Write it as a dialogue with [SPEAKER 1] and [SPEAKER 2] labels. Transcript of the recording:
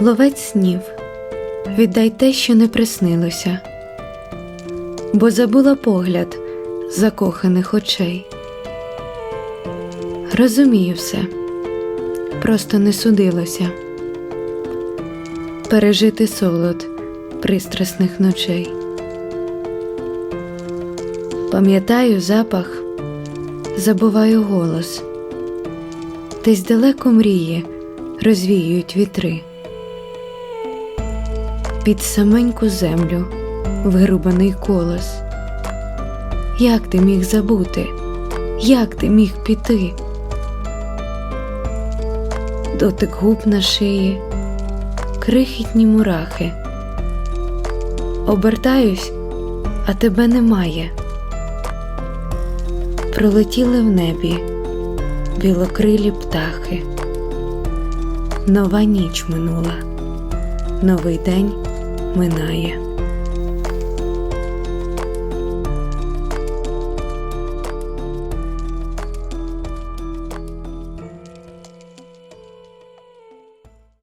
[SPEAKER 1] Ловець снів, віддай те, що не приснилося, бо забула погляд закоханих очей. Розумію все, просто не судилося пережити солод пристрасних ночей. Пам'ятаю запах, забуваю голос, десь далеко мрії розвіюють вітри. Під саменьку землю вирубаний колос. Як ти міг забути? Як ти міг піти? Дотик губ на шиї, крихітні мурахи. Обертаюсь, а тебе немає. Пролетіли в небі білокрилі птахи. Нова ніч минула, новий день минає.